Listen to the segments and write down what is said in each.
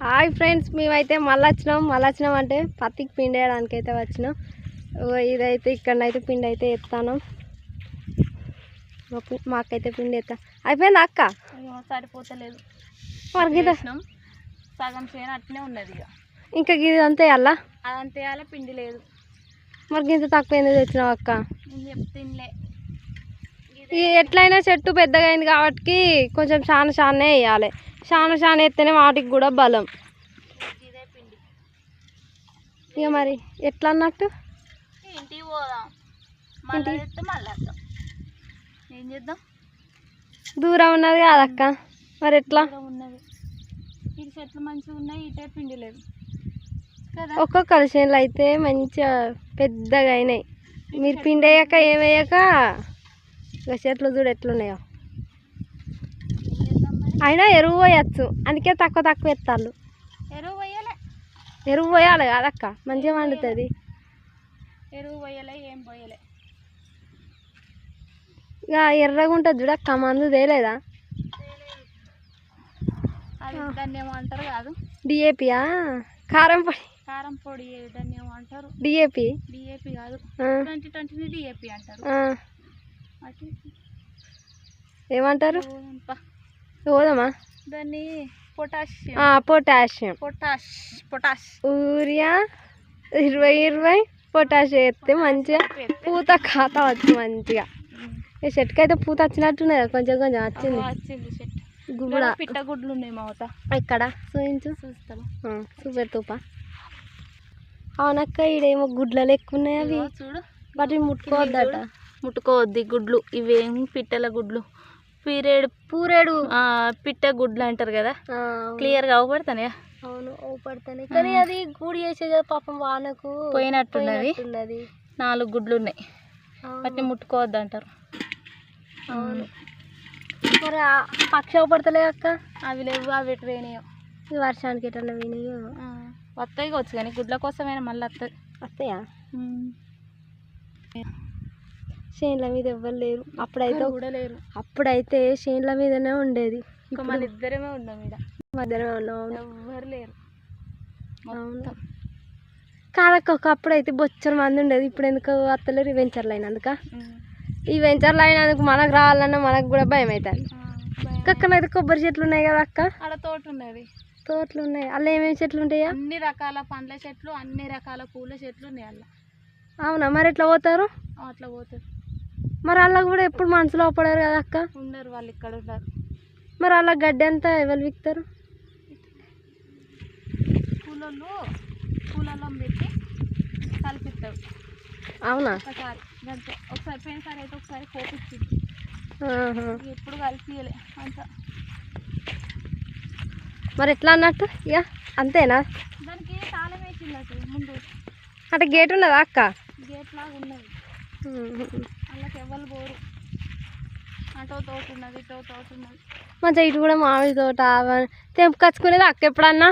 Hi friends మేమైతే మళ్ళీ వచ్చినాం. మళ్ళీ వచ్చినాం అంటే పత్తికి పిండి వేయడానికి అయితే వచ్చినాం. ఇదైతే ఇక్కడనైతే పిండి అయితే ఎత్తాను మాకైతే పిండి ఎత్తా అయిపోయిందా అక్క? సరిపోతలేదు. సగం చేయని అట్నే ఉన్నది ఇక ఇంకా గిది అంతే అలా అదంతా వేయాలి? పిండి లేదు. మరి గింత తక్కువ ఎందుకు తెచ్చినావు అక్క? ఎట్లయినా చెట్టు పెద్దగా అయింది కాబట్టి కొంచెం చాలా చానే వేయాలి. చాలా చాలా ఎత్తేనే వాటికి కూడా బలం. ఇక మరి ఎట్లా అన్నట్టు? ఇంటికి పోదాం. ఏం చేద్దాం? దూరం ఉన్నది కాదక్క మరి ఎట్లా? ఉన్నది. ఇటు చెట్లు మంచిగా ఉన్నాయి ఇటే పిండి లేదు. కదా? ఒక్కొక్క చేనులు అయితే మంచిగా పెద్దగా అయినాయి. మీరు పిండి వేయక ఏమేయక ఇక చెట్లు చూడు ఎట్లున్నాయో. అయినా ఎరువు పోయచ్చు. అందుకే తక్కువ తక్కువ ఎత్తాళ్ళు. ఎరువు పోయలే. ఎరువు పోయాలి కాదక్క. మంచిగా వండుతుంది. ఎరువు పోయలే ఏం పోయలే. ఇక ఎర్రగా ఉంటుంది చూడక్క మందు తేలేదా? అది దాన్ని ఏమో అంటారు కాదు. డిఏపియా? కారం పొడి. కారం పొడి దాన్ని ఏమో అంటారు. డిఏపి? డిఏపి కాదు. ట్వంటీ ట్వంటీ డిఏపి అంటారు. ఏమంటారు. పోదామా దాన్ని potassium. Potassium. Potash potash. Urea ఇరవై ఇరవై పొటాష్ వేస్తే మంచిగా పూత ఖాత వచ్చు మంచిగా. ఈ చెట్టుకి అయితే పూత వచ్చినట్టున్నది కొంచెం కొంచెం వచ్చింది. గుబుడ. పిట్ట గుడ్లు ఉన్నాయి మా అవుతా ఇక్కడ చూయించు చూస్తాను. సూపర్ తూప అవునక్క ఈడేమో గుడ్లలు ఎక్కువ ఉన్నాయి అవి చూడు. వాటిని ముట్టుకోవద్దట. ముట్టుకోవద్ది గుడ్లు. ఇవేం పిట్టల గుడ్లు. పీరియడ్ పూరేడు. పిట్ట గుడ్లు అంటారు కదా? క్లియర్గా అవపడతానయా అవును ఓపడతానే కానీ అది గూడి చేసేది కదా పాపం వానకు. పోయినట్టున్నది. నాలుగు గుడ్లు ఉన్నాయి. వాటిని ముట్టుకోవద్దు అంటారు. అవును. మరి పక్షి అవపడతలే అక్క? అవి లేవు అవి ఎటు పోయినాయో. ఈ వర్షానికి ఎట్లా వినియో వస్తాయి కావచ్చు కానీ గుడ్ల కోసమైనా మళ్ళీ వస్తుంది వస్తాయా చేన్ల మీద ఎవ్వరు లేరు. అప్పుడైతే కూడా లేరు. అప్పుడైతే చేన్ల మీదనే ఉండేది. ఇంకా మన ఇద్దరమే ఉన్నాం ఇక్కడ మధ్యాహ్నం ఉన్నాం. ఎవ్వరు లేరు. అవును. కాదక్క ఒకప్పుడు అయితే బొచ్చర మంది ఉండేది. ఇప్పుడు ఎందుకు అత్తలేరు ఈ వెంచర్లు అయినందుక. ఈ వెంచర్లు అయినందుకు మనకు రావాలన్నా మనకు కూడా భయం అవుతుంది భయం. అక్కనైతే కొబ్బరి చెట్లు ఉన్నాయి కదా అక్క? ఆడ తోట ఉన్నది. తోటలు ఉన్నాయి. అలా ఏమేమి చెట్లు ఉంటాయా? అన్ని రకాల పండ్ల చెట్లు అన్ని రకాల పూల చెట్లు ఉన్నాయి అలా అవునా? మరి ఎట్లా పోతారు? అట్లా పోతుంది మరి అలా కూడా ఎప్పుడు మనసులో పడారు కదా అక్క? ఉండరు వాళ్ళు ఇక్కడ ఉండరు. మరి అలా గడ్డి అంతా ఎవరు విక్తారు? పెట్టి కలిపిస్తారు. అవునా? ఒకసారి గంతే. ఒకసారి పోయినసారి అయితే ఒకసారి. ఎప్పుడు కలిపియలే అంత. మరి ఎట్లా అన్నట్టు? ఇక అంతేనా? దానికి తాళం వేసింది ముందు. అంటే గేట్ ఉన్నదా అక్క? గేట్ లాగా ఉన్నది. అందులోకి ఎవరు పోరు. అటో తోట ఉన్నది ఇటో తోట ఉన్నది మంచిగా ఇటు కూడా మామిడి తోట తెంపుకొచ్చుకునేది అక్క ఎప్పుడన్నా?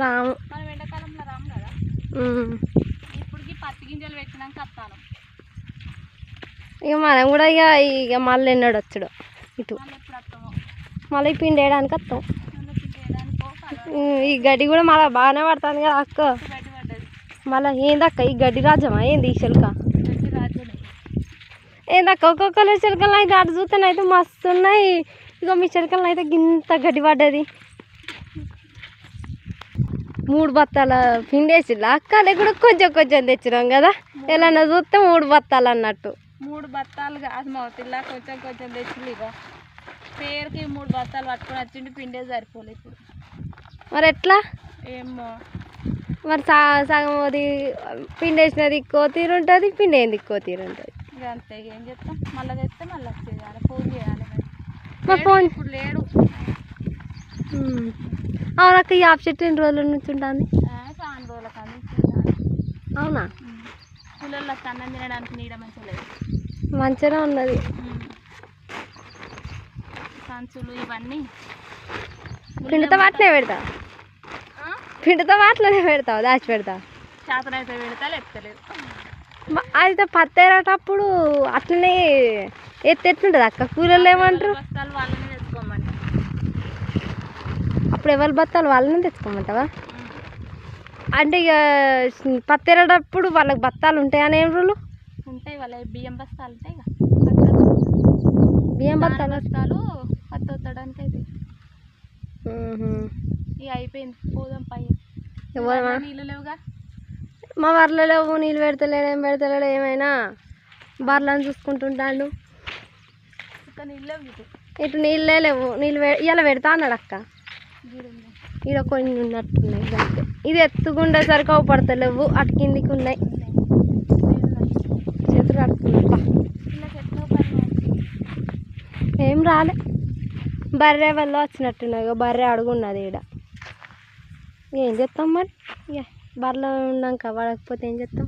రాము. మనం ఎండాకాలంలో రాము కదా. ఇప్పటికి పత్తి గింజలు పెట్టినాక వస్తాను ఇక మనం కూడా ఇక ఇక మళ్ళీ ఎన్నడు వచ్చాడు ఇటు. మళ్ళీ పిండి వేయడానికి వస్తాం. ఈ గడ్డి కూడా మళ్ళీ బాగానే పడుతుంది కదా అక్క. మళ్ళీ ఏందక్క ఈ గడ్డి రాజ్యమా? ఏంది ఈ చిలుక ఏందక్క ఒక్కొక్కరు చిలుకలు అయితే అటు చూస్తేనైతే మస్తు ఉన్నాయి ఇక మీ చిలుకలు అయితే గింత గడ్డి పడ్డది. మూడు బత్తాల పిండేసిల్లా అక్క లేకుండా కొంచెం కొంచెం తెచ్చినాం కదా. ఎలా చూస్తే మూడు బత్తాలు అన్నట్టు. మూడు బత్తాలు కాదు మా పిల్ల కొంచెం కొంచెం తెచ్చింది ఇక పేరుకి మూడు బత్తాలు పట్టుకొని వచ్చిండి పిండే సరిపోలే ఇప్పుడు. మరి ఎట్లా? ఏమో మరి సా సగం అది పిండేసినది ఎక్కువ తీరు ఉంటుంది పిండేది ఎక్కువ తీరు ఉంటుంది. ఇక అంతే ఇక ఏం చేస్తాం మళ్ళీ తెస్తే మళ్ళీ చేయాలి ఫోన్ చేయాలి మరి. మా లేడు ఫోన్ ఇప్పుడు లేడు. ఉమ్. అవునక్క ఈ ఆఫ్ చెట్టు ఎన్ని రోజుల నుంచి ఉంటుంది ఆ, చాలా రోజుల అవునా? పిల్లలు అన్నం తినడానికి నీడ మంచిగా లేదు. మంచిగానే ఉన్నది. ఉమ్. సంచులు ఇవన్నీ. పిండితో వాటినే పెడతా? పిండితో వాటిలోనే పెడతావు దాచి పెడతావు? చేతనైతే పెడతా లేపుతలేదు అయితే పత్తేరేటప్పుడు అట్లనే ఎత్తి ఎట్లుంటుంది అక్క. కూరలు ఏమంటారు? బస్తాలు ఇప్పుడు ఎవరి బత్తాలు వాళ్ళని తెచ్చుకోమంటావా? అంటే ఇక పత్తెరటప్పుడు వాళ్ళకి బత్తాలు ఉంటాయని ఏం రూలు? ఉంటాయి వాళ్ళ బియ్యం బస్తాలు ఉంటాయి బియ్యం బత్తాలు బత్తాలు బస్తాలు పత్తి వత్తడానికి అయితే. ఇక అయిపోయింది. పోదాం పై. ఎవరు నీళ్ళు లేవుగా? మా బర్రెలు లేవు నీళ్ళు పెడతలేడు ఏం పెడతలేడు ఏమైనా? బర్రెలను చూసుకుంటుంటాడు. ఇటు. నీళ్ళే లేవు. నీళ్ళు ఇలా పెడతా అన్నాడు అక్క. ఈడ కొన్ని ఉన్నట్టున్నాయి. అంతే ఇది ఎత్తుకుండేసరికి అవి పడతలేవు అటు కిందికి ఉన్నాయి. చేతులు పని ఏం రాలే. బర్రె వల్ల వచ్చినట్టున్నాయి. బర్రె అడుగున్నది ఈడ. ఏం చేస్తాం మరి? ఇక బర్రెలు ఉన్నాక పడకపోతే ఏం చేస్తాం?